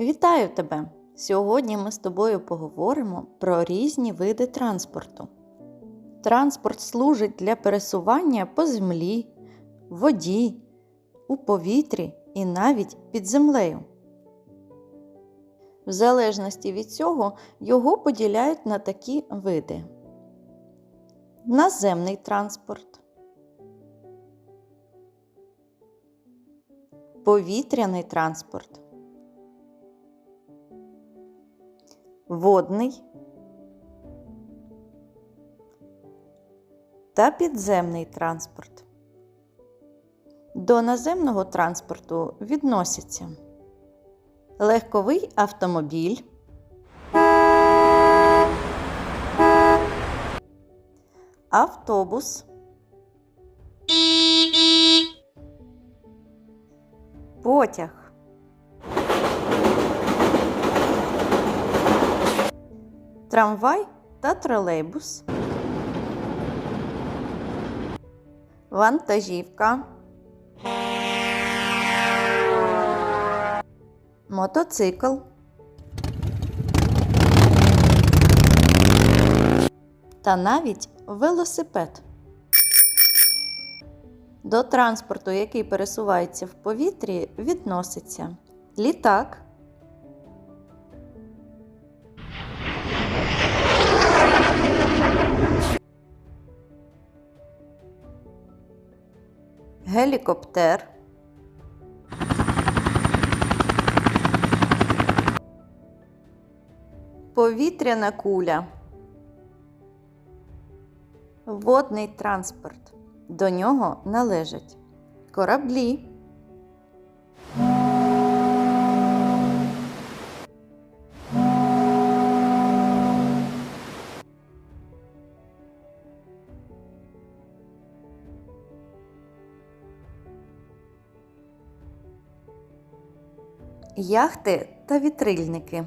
Вітаю тебе! Сьогодні ми з тобою поговоримо про різні види транспорту. Транспорт служить для пересування по землі, воді, у повітрі і навіть під землею. В залежності від цього його поділяють на такі види: наземний транспорт, повітряний транспорт, водний та підземний транспорт. До наземного транспорту відносяться легковий автомобіль, автобус, потяг, трамвай та тролейбус, вантажівка. мотоцикл, та навіть велосипед. До транспорту, який пересувається в повітрі, відноситься літак, гелікоптер. Повітряна куля. Водний транспорт. До нього належать кораблі. Яхти та вітрильники.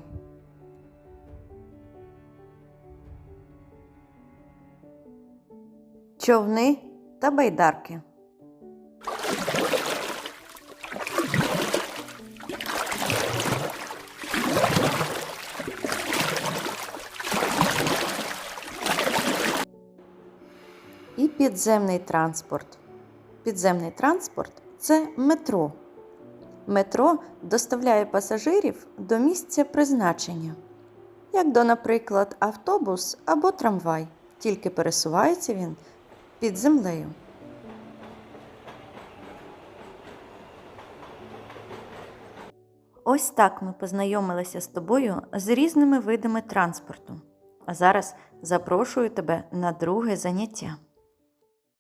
човни та байдарки. І підземний транспорт. Підземний транспорт це метро. Метро доставляє пасажирів до місця призначення, як до, наприклад, автобус або трамвай тільки пересувається він під землею. Ось так ми познайомилися з тобою з різними видами транспорту. А зараз запрошую тебе на друге заняття.